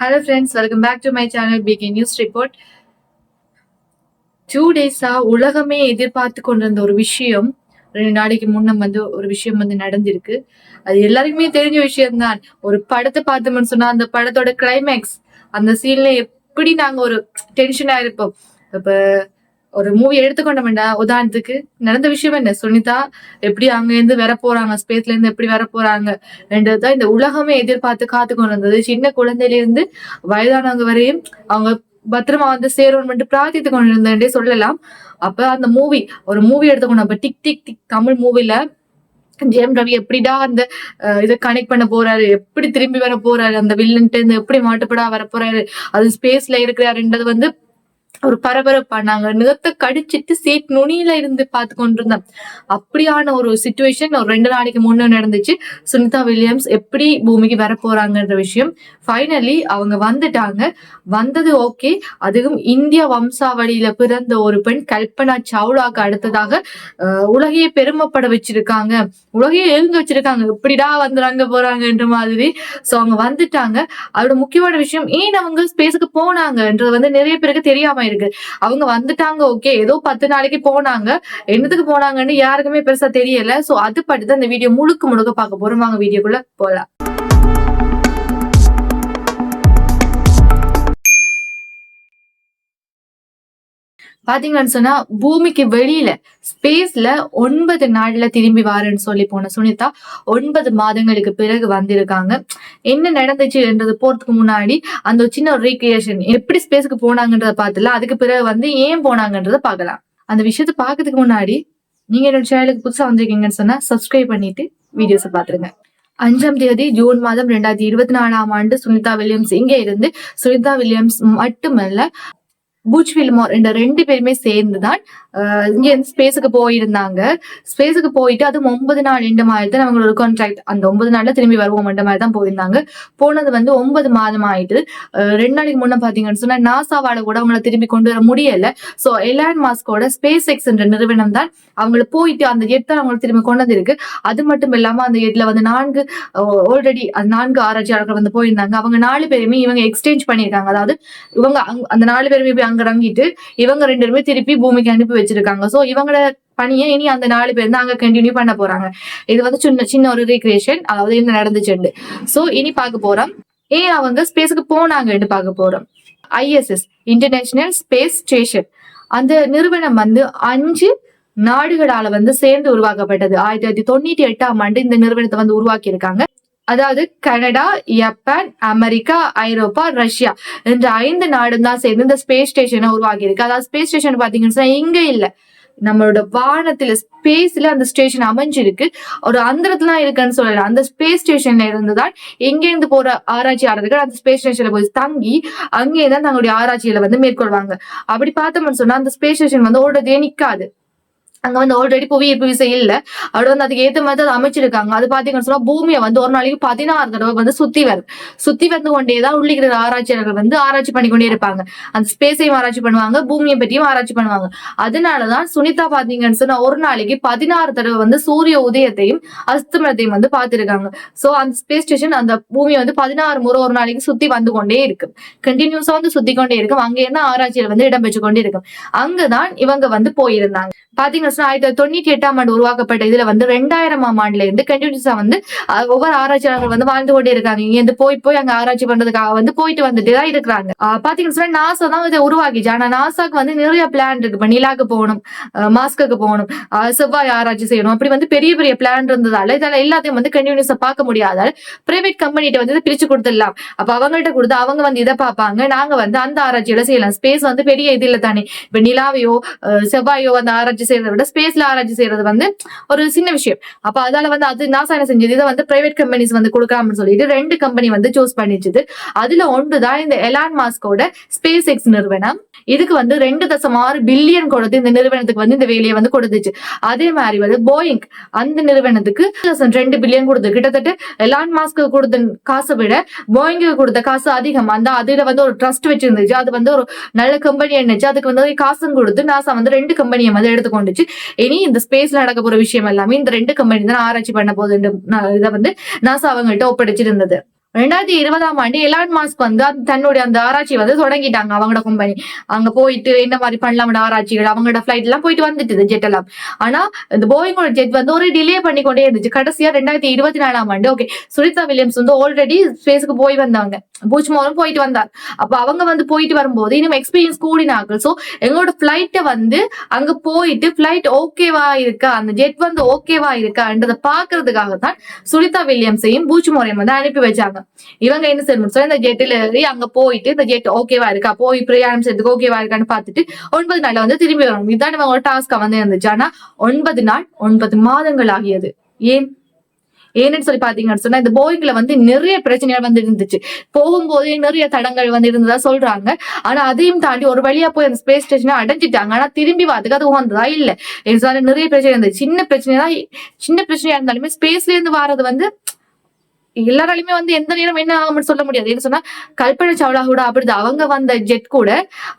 Hello friends welcome back to my channel PK news report two டேஸா உலகமே எதிர்பார்த்து கொண்டிருந்த ஒரு விஷயம் ரெண்டு நாளைக்கு முன்ன வந்து ஒரு விஷயம் வந்து நடந்திருக்கு. அது எல்லாருக்குமே தெரிஞ்ச விஷயம்தான். ஒரு படத்தை பார்த்தோம்னு சொன்னா அந்த படத்தோட கிளைமேக்ஸ் அந்த சீன்ல எப்படி நாங்க ஒரு டென்ஷன் இருப்போம். இப்போ ஒரு மூவி எடுத்துக்கொண்டோம்டா உதாரணத்துக்கு நடந்த விஷயம் என்ன? சுனிதா எப்படி அங்க இருந்து வர போறாங்க ஸ்பேஸ்ல இருந்து எப்படி வர போறாங்க ரெண்டுதான் இந்த உலகமே எதிர்பார்த்து காத்து கொண்டு வந்தது சின்ன குழந்தையில இருந்து வயதானவங்க வரையும் அவங்க பத்திரமா வந்து சேரணும் பிரார்த்தித்து கொண்டிருந்தே சொல்லலாம். அப்ப அந்த மூவி ஒரு மூவி எடுத்துக்கணும் அப்ப டிக் டிக் டிக் தமிழ் மூவில ஜெயம் ரவி எப்படிடா அந்த இதை கனெக்ட் பண்ண போறாரு? எப்படி திரும்பி வர போறாரு? அந்த வில்லன்ட்டு இருந்து எப்படி மாட்டுப்படா வர போறாரு? அது ஸ்பேஸ்ல இருக்கிறாருன்றது வந்து ஒரு பரபரப்பானாங்க நிலத்தை கடிச்சிட்டு சீட் நுனியில இருந்து பார்த்து கொண்டிருந்தேன் அப்படியான ஒரு சுச்சுவேஷன் ஒரு ரெண்டு நாளைக்கு முன்னே நடந்துச்சு. சுனிதா வில்லியம்ஸ் எப்படி பூமிக்கு வர போறாங்கன்ற விஷயம். ஃபைனலி அவங்க வந்துட்டாங்க. வந்தது ஓகே அதுவும் இந்திய வம்சாவளியில பிறந்த ஒரு பெண் கல்பனா சாவ்லாக்கு அடுத்ததாக உலகையே பெருமைப்பட வச்சிருக்காங்க. உலகையே எழுங்க வச்சிருக்காங்க. எப்படிடா வந்துறாங்க போறாங்கன்ற மாதிரி. சோ அவங்க வந்துட்டாங்க. அதோட முக்கியமான விஷயம் ஏன் அவங்க ஸ்பேஸுக்கு போனாங்கன்றது வந்து நிறைய பேருக்கு தெரியாம இருக்கு. அவங்க வந்துட்டாங்க ஓகே ஏதோ பத்து நாளைக்கு போனாங்க. என்னத்துக்கு போனாங்கன்னு யாருக்குமே பெருசா தெரியல. சோ அது பற்றி தான் இந்த வீடியோ முழுக்க முழுக்க பார்க்க போறோம். வாங்க வீடியோக்குள்ள போலாம். பாத்தீங்கன்னு சொன்னா பூமிக்கு வெளியில ஸ்பேஸ்ல ஒன்பது நாள்ல திரும்பி வாரேன்னு சொல்லி போன சுனிதா ஒன்பது மாதங்களுக்கு பிறகு வந்திருக்காங்க. என்ன நடந்துச்சு என்றது போறதுக்கு முன்னாடி அந்த சின்ன ஒரு ரீக்ரியேஷன் எப்படி ஸ்பேஸ்க்கு போனாங்கன்றத பார்த்துல அதுக்கு பிறகு வந்து ஏன் போனாங்கன்றத பார்க்கலாம். அந்த விஷயத்த பார்க்கறதுக்கு முன்னாடி நீங்க என்னோட சேனலுக்கு புதுசா வந்திருக்கீங்கன்னு சொன்னா சப்ஸ்கிரைப் பண்ணிட்டு வீடியோஸை பாத்துருங்க அஞ்சாம் தேதி ஜூன் மாதம் ரெண்டாயிரத்தி இருபத்தி நாலாம் ஆண்டு சுனிதா வில்லியம்ஸ் இங்கே இருந்து சுனிதா வில்லியம்ஸ் மட்டுமல்ல பூச் வில்மோர் இந்த ரெண்டு பேருமே சேர்ந்துதான் தான் இங்க இருந்து ஸ்பேஸுக்கு போயிருந்தாங்க. ஸ்பேஸுக்கு போயிட்டு அது ஒன்பது நாள் ரெண்டு மாதிரி தான் அவங்களோட கான்ட்ராக்ட் அந்த ஒன்பது நாள்ல திரும்பி வருவோம் ரெண்டு மாதிரி தான் போயிருந்தாங்க. போனது வந்து ஒன்பது மாதம் ஆயிட்டு ரெண்டு நாளைக்கு முன்ன பாத்தீங்கன்னு சொன்னா நாசாவால கூட அவங்கள திரும்பி கொண்டு வர முடியல. சோ எலான் மாஸ்கோட ஸ்பேஸ் எக்ஸ் என்ற நிறுவனம் தான் அவங்கள போயிட்டு அந்த எட் அவங்களை திரும்பி கொண்டு வந்திருக்கு. அது மட்டும் இல்லாம அந்த எட்ல வந்து நான்கு ஆல்ரெடி அந்த நான்கு ஆராய்ச்சியாளர்கள் வந்து போயிருந்தாங்க. அவங்க நாலு பேருமே இவங்க எக்ஸ்சேஞ்ச் பண்ணியிருக்காங்க. அதாவது இவங்க அங்க- அந்த நாலு பேருமே போய் இவங்க ரெண்டு பேருமே திருப்பி பூமிக்கு அனுப்பி வச்சிருக்காங்க. சோ இவங்களோட பணியை இனி அந்த நாலு பேர் தான் அங்க கண்டினியூ பண்ண போறாங்க. இது வந்து சின்ன சின்ன ஒரு ரீக்ரியேஷன் அதாவது என்ன நடந்துச்சுண்டு சோ இனி பார்க்க போறோம். ஏன் அவங்க ஸ்பேஸுக்கு போனாங்கன்னு பார்க்க போறோம். ஐஎஸ்எஸ் இன்டர்நேஷனல் ஸ்பேஸ் ஸ்டேஷன் அந்த நிறுவனம் வந்து அஞ்சு நாடுகளால வந்து சேர்ந்து உருவாக்கப்பட்டது. ஆயிரத்தி தொள்ளாயிரத்தி தொண்ணூத்தி எட்டாம் ஆண்டு இந்த நிறுவனத்தை வந்து உருவாக்கி இருக்காங்க அதாவது கனடா ஜப்பான் அமெரிக்கா ஐரோப்பா ரஷ்யா. இந்த ஐந்து நாடும் தான் சேர்ந்து இந்த ஸ்பேஸ் ஸ்டேஷனை உருவாக்கி இருக்கு அதாவது ஸ்பேஸ் ஸ்டேஷன் பாத்தீங்கன்னா இங்க இல்ல. நம்மளோட வானத்துல ஸ்பேஸ்ல அந்த ஸ்டேஷன் அமைஞ்சிருக்கு. ஒரு அந்தரத்துல இருக்குன்னு சொல்லலாம். அந்த ஸ்பேஸ் ஸ்டேஷன்ல இருந்துதான் எங்க இருந்து போற ஆராய்ச்சியாளர்கள் அந்த ஸ்பேஸ் ஸ்டேஷன்ல போய் தங்கி அங்கே தான் தங்களுடைய ஆராய்ச்சிகளை வந்து மேற்கொள்வாங்க. அப்படி பார்த்தோம்னு சொன்னா அந்த ஸ்பேஸ் ஸ்டேஷன் வந்து ஓடுறதே நிக்காது. அங்க வந்து ஆல்ரெடி புவி ஈர்ப்பு விசை இல்ல. அப்படி வந்து அதுக்கு ஏத்த மாதிரி அதை அமைச்சிருக்காங்க. அது பாத்தீங்கன்னு சொன்னா பூமியை வந்து ஒரு நாளைக்கு பதினாறு தடவை வந்து சுத்தி வருது. சுத்தி வந்து கொண்டேதான் உள்ளிக்கிற ஆராய்ச்சியாளர்கள் வந்து ஆராய்ச்சி பண்ணிக்கொண்டே இருப்பாங்க. அந்த ஸ்பேஸையும் ஆராய்ச்சி பண்ணுவாங்க பூமியை பற்றியும் ஆராய்ச்சி பண்ணுவாங்க. அதனாலதான் சுனிதா பாத்தீங்கன்னு சொன்னா ஒரு நாளைக்கு பதினாறு தடவை வந்து சூரிய உதயத்தையும் அஸ்தமனத்தையும் வந்து பார்த்திருக்காங்க. சோ அந்த ஸ்பேஸ் ஸ்டேஷன் அந்த பூமியை வந்து பதினாறு முறை ஒரு நாளைக்கு சுத்தி வந்து கொண்டே இருக்கு. கண்டினியூஸா வந்து சுத்தி கொண்டே இருக்கும் அங்க என்ன ஆராய்ச்சியில் வந்து இடம்பெற்று கொண்டே இருக்கும் அங்கதான் இவங்க வந்து போயிருந்தாங்க. பாத்தீங்கன்னா ஆயிரத்தி தொள்ளாயிரத்தி தொண்ணூத்தி எட்டாம் ஆண்டு உருவாக்கப்பட்ட இதுல வந்து ரெண்டாயிரமாம் ஆண்டுல இருந்து கண்டினியூஸா வந்து ஒவ்வொரு ஆராய்ச்சியாளர்கள் வந்து வாழ்ந்து கொண்டே இருக்காங்க. இங்க இருந்து போய் போய் அங்க ஆராய்ச்சி பண்றதுக்காக வந்து போயிட்டு வந்துட்டு தான் இருக்கிறாங்க. பாத்தீங்கன்னா நாசா தான் இதை உருவாக்கிச்சு. ஆனா நாசாக்கு வந்து நிறைய பிளான் இருக்கு. இப்ப நிலாக்கு போகணும் மாஸ்க்கு போகணும் செவ்வாய் ஆராய்ச்சி செய்யணும். அப்படி வந்து பெரிய பெரிய பிளான் இருந்ததால இதால எல்லாத்தையும் வந்து கண்டினியூஸா பார்க்க முடியாதால பிரைவேட் கம்பெனிட்ட வந்து இதை பிரிச்சு கொடுத்துடலாம். அப்ப அவங்கள்ட்ட கொடுத்து அவங்க வந்து இதை பார்ப்பாங்க. நாங்க வந்து அந்த ஆராய்ச்சியில செய்யலாம். ஸ்பேஸ் வந்து பெரிய இது இல்ல தானே. இப்ப நிலாவையோ செவ்வாயோ அந்த ஆராய்ச்சி செய்யறதை விட ஸ்பேஸ்ல ஆராய்ச்சி செய்யறது வந்து ஒரு சின்ன விஷயம். அப்ப அதால வந்து அது நாசா என்ன செஞ்சது? இதை வந்து பிரைவேட் கம்பெனிஸ் வந்து கொடுக்காமன்னு சொல்லிட்டு ரெண்டு கம்பெனி வந்து சூஸ் பண்ணிச்சுது அதுல ஒன்றுதான் இந்த எலான் மாஸ்கோட ஸ்பேஸ் எக்ஸ் நிறுவனம். இதுக்கு வந்து ரெண்டு தசம் ஆறு பில்லியன் கொடுத்து இந்த நிறுவனத்துக்கு வந்து இந்த வேலையை வந்து கொடுத்துச்சு. அதே மாதிரி வந்து போயிங் அந்த நிறுவனத்துக்கு ரெண்டு பில்லியன் கொடுத்து. கிட்டத்தட்ட எலான் மாஸ்க்கு கொடுத்த காசை விட போயிங்க்கு கொடுத்த காசு அதிகம். அந்த அதுல வந்து ஒரு ட்ரஸ்ட் வச்சிருந்துச்சு. அது வந்து ஒரு நல்ல கம்பெனி என்னச்சு அதுக்கு வந்து காசும் கொடுத்து நாசா வந்து ரெண்டு கம்பெனியை வந்து எடுத்து கொண்டுச்சு இனி இந்த ஸ்பேஸ்ல நடக்க போற விஷயம் எல்லாமே இந்த ரெண்டு கம்பெனி தான் ஆராய்ச்சி பண்ண போகுது இதை வந்து நாசா அவங்கள்ட்ட ஒப்படைச்சிருந்தது. ரெண்டாயிரத்தி இருபதாம் ஆண்டு எலான் மாஸ்க் வந்து தன்னுடைய அந்த ஆராய்ச்சி வந்து தொடங்கிட்டாங்க அவங்களோட கம்பெனி அங்க போயிட்டு என்ன மாதிரி பண்ணலாம் ஆராய்ச்சிகள் அவங்களோட ஃபிளைட் எல்லாம் போயிட்டு வந்துட்டு ஜெட் எல்லாம். ஆனா இந்த போயிங்கோட ஜெட் வந்து ஒரு டிலே பண்ணி கொண்டே இருந்துச்சு. கடைசியா ரெண்டாயிரத்தி இருபத்தி நாலாம் ஆண்டு ஓகே சுனிதா வில்லியம்ஸ் வந்து ஆல்ரெடி ஸ்பேஸ்க்கு போய் வந்தாங்க. பூச்சமோரும் போயிட்டு வந்தார். அப்ப அவங்க வந்து போயிட்டு வரும்போது இன்னும் எக்ஸ்பீரியன்ஸ் கூடினார்கள். சோ எங்களோட பிளைட்டை வந்து அங்க போயிட்டு பிளைட் ஓகேவா இருக்கா? அந்த ஜெட் வந்து ஓகேவா இருக்கான்றதை பாக்குறதுக்காக தான் சுனிதா வில்லியம்ஸையும் பூச்மோரையும் வந்து அனுப்பி வச்சாங்க. இவங்க என்ன செய்யணும் இந்த ஜெட்டில் ஏறி அங்க போயிட்டு இந்த ஜெட் ஓகேவா இருக்கா? போய் பிரயாணம் செய்யறதுக்கு ஓகேவா இருக்கான்னு பார்த்துட்டு ஒன்பது நாள்ல வந்து திரும்பி வரணும். இதுதான் இவங்களோட டாஸ்க் வந்து இருந்துச்சு. ஆனா ஒன்பது நாள் ஒன்பது மாதங்கள் ஆகியது. ஏன்? ஏன்னு சொல்லி பாத்தீங்கன்னு சொன்னா இந்த போயிங்ல வந்து நிறைய பிரச்சனைகள் வந்து இருந்துச்சு. போகும்போதே நிறைய தடங்கள் வந்து இருந்ததா சொல்றாங்க. ஆனா அதையும் தாண்டி ஒரு வழியா போய் அந்த ஸ்பேஸ் ஸ்டேஷனை அடைஞ்சிட்டாங்க. ஆனா திரும்பி வரதுக்கு அது உகந்ததா இல்ல. எக்ஸால நிறைய பிரச்சனை இருந்துச்சு சின்ன பிரச்சனை தான் சின்ன பிரச்சனையா இருந்தாலுமே ஸ்பேஸ்ல இருந்து வாரது வந்து எல்லாராலையுமே வந்து எந்த நேரம் என்ன ஆகும்னு சொல்ல முடியாது. என்ன சொன்னா கல்பனை சாவ்லா கூட அப்படிதான். அவங்க வந்த ஜெட் கூட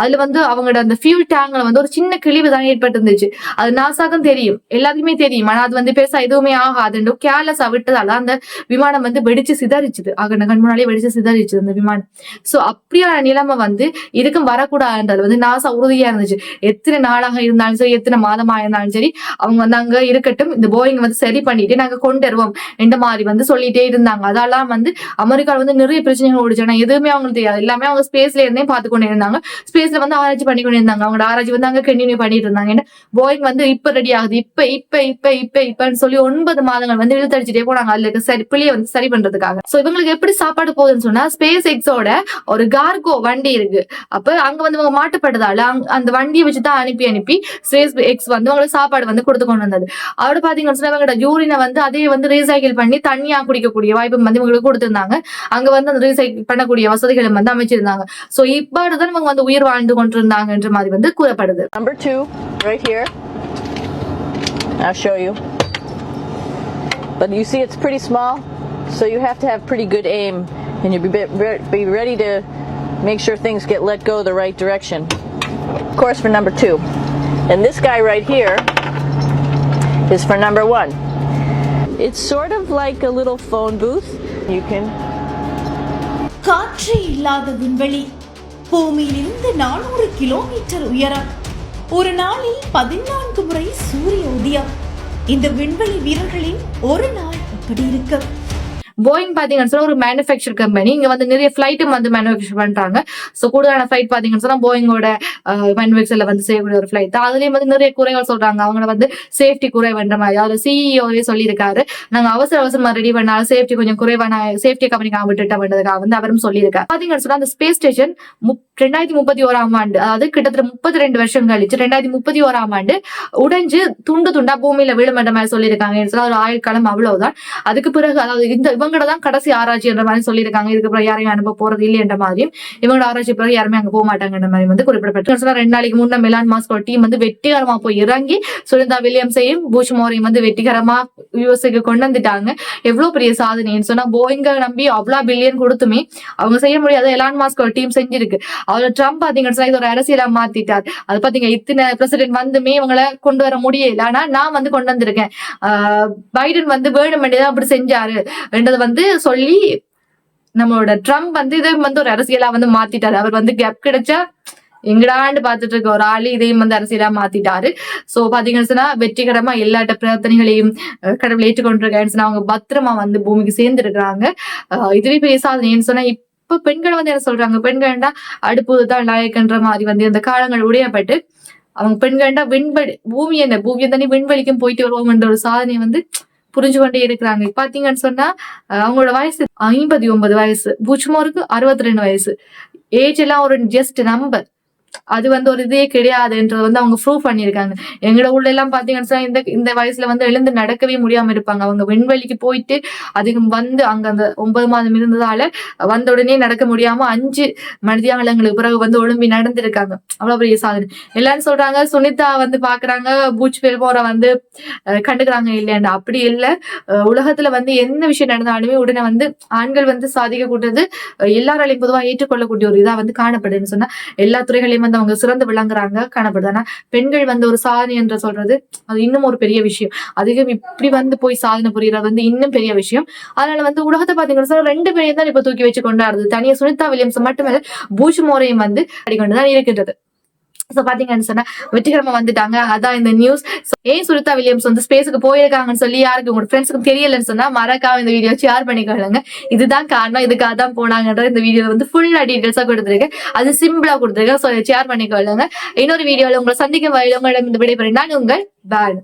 அதுல வந்து அவங்களோட அந்த ஃபியூல் டேங்க்ல வந்து ஒரு சின்ன கிழிவு தான் ஏற்பட்டிருந்துச்சு. அது நாசாக்கும் தெரியும். எல்லாத்துக்குமே தெரியும். ஆனா அது வந்து பெருசா எதுவுமே ஆகாதுன்னு கேர்லெஸ் விட்டதால அந்த விமானம் வந்து வெடிச்சு சிதறிச்சுது. ஆக கண் முன்னாலே வெடிச்சு சிதறிச்சுது அந்த விமானம். சோ அப்படியான நிலைமை வந்து இதுக்கும் வரக்கூடாதுன்றது வந்து நாசா உறுதியா இருந்துச்சு. எத்தனை நாளாக இருந்தாலும் சரி எத்தனை மாதமா இருந்தாலும் சரி அவங்க வந்து அங்க இருக்கட்டும் இந்த போயிங் வந்து சரி பண்ணிட்டு நாங்க கொண்டு வருவோம். இந்த மாதிரி வந்து சொல்லிட்டே இருந்தாங்க. அதெல்லாம் வந்து அமெரிக்கால வந்து நிறைய பிரச்சனைகள் ஓடிச்சு. ஆனா எதுவுமே அவங்களுக்கு தெரியாது. எல்லாமே அவங்க ஸ்பேஸ்ல இருந்தே பார்த்து கொண்டு இருந்தாங்க ஸ்பேஸ்ல வந்து ஆராய்ச்சி பண்ணி கொண்டு இருந்தாங்க. அவங்களோட ஆராய்ச்சி வந்து அங்க கண்டினியூ பண்ணிட்டு இருந்தாங்க. ஏன்னா போயிங் வந்து இப்ப ரெடி ஆகுது. இப்ப இப்ப இப்ப இப்ப இப்பன்னு சொல்லி ஒன்பது மாதங்கள் வந்து இழுத்தடிச்சிட்டே போனாங்க. அதுல இருக்க சரி பிள்ளைய வந்து சரி பண்றதுக்காக. சோ இவங்களுக்கு எப்படி சாப்பாடு போகுதுன்னு சொன்னா ஸ்பேஸ் எக்ஸோட ஒரு கார்கோ வண்டி இருக்கு. அப்ப அங்க வந்து இவங்க மாட்டுப்பட்டதால அந்த வண்டியை வச்சு தான் அனுப்பி அனுப்பி ஸ்பேஸ் எக்ஸ் வந்து அவங்களுக்கு சாப்பாடு வந்து கொடுத்து கொண்டு வந்தது. அவரோட பாத்தீங்கன்னு சொன்னா இவங்களோட யூரினை வந்து அதே வந்து ரீசைக்கிள் பண்ணி தண்ணியா குடிக்கக்கூடிய வாய்ப்பு வந்து இவங்களுக்கு கொடுத்திருந்தாங்க அங்க வந்து அந்த ரீசைக்கிள் பண்ணக்கூடிய வசதிகளும் வந்து அமைச்சிருந்தாங்க சோ இப்பாடுதான் இவங்க வந்து உயிர் வாழ்ந்து கொண்டிருந்தாங்கன்ற மாதிரி வந்து கூறப்படுது number two right here. I'll show you. But you see it's pretty small, so you have to have pretty good aim and you be, be be ready to make sure things get let go the right direction. Of course, for number two. And this guy right here is for number one. It's sort of like a little phone booth. You can காற்றே இல்லாத விண்வெளி பூமியிலிருந்து நானூறு kilometre உயரம். ஒரு நாளில் பதினான்கு முறை சூரிய உதயம். இந்த விண்வெளி வீரர்களின் ஒரு நாள் எப்படி இருக்கும் போயிங் பாத்தீங்கன்னு சொன்னா ஒரு மேனுஃபேக்சர் கம்பெனி இங்க வந்து நிறைய ஃபிளைட்டும் வந்து மேனுஃபேக்சர் பண்றாங்க. சோ கூடுதலான ஃபிளைட் பாத்தீங்கன்னு சொன்னா போயிங்கோட மேனுஃபேக்சர்ல வந்து செய்யக்கூடிய ஒரு ஃபிளைட் தான். அதுலயும் வந்து நிறைய குறைகள் சொல்றாங்க. அவங்கள வந்து சேஃப்டி குறைவன்ற மாதிரி. அதுல சிஇஓவே சொல்லியிருக்காரு. நாங்க அவசர அவசரமா ரெடி பண்ணாலும் சேஃப்டி கொஞ்சம் குறைவான சேஃப்டி கம்பெனிக்காக விட்டுட்டோம்ன்றதுக்காக வந்து அவரும் சொல்லியிருக்காரு. பாத்தீங்கன்னு சொன்னா அந்த ஸ்பேஸ் ஸ்டேஷன் ரெண்டாயிரத்தி முப்பத்தி ஓராம் ஆண்டு அதாவது கிட்டத்தட்ட முப்பத்தி ரெண்டு வருஷம் கழிச்சு ரெண்டாயிரத்தி முப்பத்தி ஓராம் ஆண்டு உடைஞ்சு துண்டு துண்டா பூமியில விழுமன்ற மாதிரி சொல்லியிருக்காங்க. சொன்னா ஒரு ஆயுள் காலம் அவ்வளவுதான். அதுக்கு பிறகு அதாவது இந்த இவங்கட தான் கடைசி ஆராய்ச்சி என்ற மாதிரி சொல்லியிருக்காங்க. இதுக்கு பிறகு யாரையும் அனுப்ப போறது இல்லை என்ற மாதிரியும் இவங்களோட ஆராய்ச்சி பிறகு யாருமே அங்க போக மாட்டாங்கன்ற மாதிரி வந்து குறிப்பிடப்பட்டு ரெண்டு நாளைக்கு முன்ன மிலான் மாஸ்கோ டீம் வந்து வெற்றிகரமா போய் இறங்கி சுனிதா வில்லியம்ஸையும் பூஷ் மோரையும் வந்து வெற்றிகரமா யூஎஸ்க்கு கொண்டு வந்துட்டாங்க. எவ்வளவு பெரிய சாதனைன்னு சொன்னா போயிங்க நம்பி அவ்வளவு பில்லியன் கொடுத்துமே அவங்க செய்ய முடியாத எலான் மாஸ்கோ டீம் செஞ்சிருக்கு. அவர் ட்ரம்ப் பாத்தீங்கன்னு சொன்னா இது ஒரு அரசியலா மாத்திட்டார். அது பாத்தீங்க இத்தனை பிரசிடென்ட் வந்துமே இவங்களை கொண்டு வர முடியல. ஆனா நான் வந்து கொண்டு வந்திருக்கேன். ஆஹ் பைடன் வந்து வேணும் தான் அப்படி செஞ்சாரு. என்றது வந்து சொல்லி நம்மளோட ட்ரம்ப் வந்து இதை வந்து ஒரு அரசியலா வந்து மாத்திட்டாரு. அவர் வந்து கேப் கிடைச்சா எங்கடாண்டு பார்த்துட்டு இருக்க ஒரு ஆளு இதையும் வந்து அரசியலா மாத்திட்டாரு. சோ பாத்தீங்கன்னு சொன்னா வெற்றிகரமா எல்லாட்ட பிரார்த்தனைகளையும் கடவுள் ஏற்றுக்கொண்டிருக்காருன்னு சொன்னா அவங்க பத்திரமா வந்து பூமிக்கு சேர்ந்து இருக்கிறாங்க இதுவே பேசாதீங்கன்னு சொன்னா இப்ப பெண்கள் வந்து என்ன சொல்றாங்க? பெண்கள்டா அடுப்பு தான் நாயக்கன்ற மாதிரி வந்து இந்த காலங்கள் உடையப்பட்டு அவங்க பெண்கள்டா விண்வெளி பூமி என்ன பூமியை தண்ணி விண்வெளிக்கும் போயிட்டு வருவோம்ன்ற ஒரு சாதனையை வந்து புரிஞ்சு கொண்டே இருக்கிறாங்க. பாத்தீங்கன்னு சொன்னா அவங்களோட வயசு ஐம்பத்தி ஒன்பது வயசு புச்மோருக்கு அறுபத்தி ரெண்டு வயசு. ஏஜ் எல்லாம் ஒரு ஜஸ்ட் நம்பர் அது வந்து ஒரு இதே கிடையாதுன்றது வந்து அவங்க ப்ரூவ் பண்ணியிருக்காங்க. எங்களோட உள்ள எல்லாம் பாத்தீங்கன்னா இந்த இந்த வயசுல வந்து எழுந்து நடக்கவே முடியாம இருப்பாங்க. அவங்க விண்வெளிக்கு போயிட்டு அதுக்கு வந்து அங்க அந்த ஒன்பது மாதம் இருந்ததால வந்த உடனே நடக்க முடியாம அஞ்சு மனிதியாங்களுக்கு பிறகு வந்து ஒழும்பி நடந்திருக்காங்க. அவ்வளவு பெரிய சாதனை. எல்லாரும் சொல்றாங்க சுனிதா வந்து பாக்குறாங்க பூச் பெருமோரை வந்து அஹ், கண்டுக்கிறாங்க இல்லையாண்டு. அப்படி இல்லை. உலகத்துல வந்து என்ன விஷயம் நடந்தாலுமே உடனே வந்து ஆண்கள் வந்து சாதிக்க எல்லாராலையும் பொதுவா ஏற்றுக்கொள்ளக்கூடிய ஒரு இதா வந்து காணப்படுதுன்னு சொன்னா எல்லா துறைகளையும் வந்து அவங்க சிறந்து விளங்குறாங்க காணப்படுது. ஆனா பெண்கள் வந்து ஒரு சாதனை என்று சொல்றது அது இன்னும் ஒரு பெரிய விஷயம். அதிகம் இப்படி வந்து போய் சாதனை புரியறது வந்து இன்னும் பெரிய விஷயம். அதனால வந்து உலகத்தை பாத்தீங்கன்னா ரெண்டு பேரையும் தான் இப்ப தூக்கி வச்சு கொண்டாடுறது. தனியா சுனிதா வில்லியம்ஸ் மட்டுமே பூஜ் மோரையும் வந்து அடிக்கொண்டுதான் இருக்கின்றது. சோ பாத்தீங்கன்னு சொன்னா வெற்றிகரமா வந்துட்டாங்க. அதான் இந்த நியூஸ் ஏன் சுருதா வில்லியம்ஸ் வந்து ஸ்பேஸுக்கு போயிருக்காங்கன்னு சொல்லி யாருக்கு உங்க ஃப்ரெண்ட்ஸுக்கு தெரியலன்னு சொன்னா மறக்காம இந்த வீடியோ ஷேர் பண்ணிக்கொள்ளுங்க இதுதான் காரணம். இதுக்காக தான் போனாங்கன்ற இந்த வீடியோ வந்து ஃபுல்லா டீடைல்ஸா கொடுத்துருக்கேன். அது சிம்பிளா கொடுத்துருக்கேன். ஸோ ஷேர் பண்ணிக்கொள்ளுங்க இன்னொரு வீடியோல உங்களை சந்திக்கும் வரையில் உங்களிடம் இந்த விடைபெறேன் நான் உங்கள் பேட்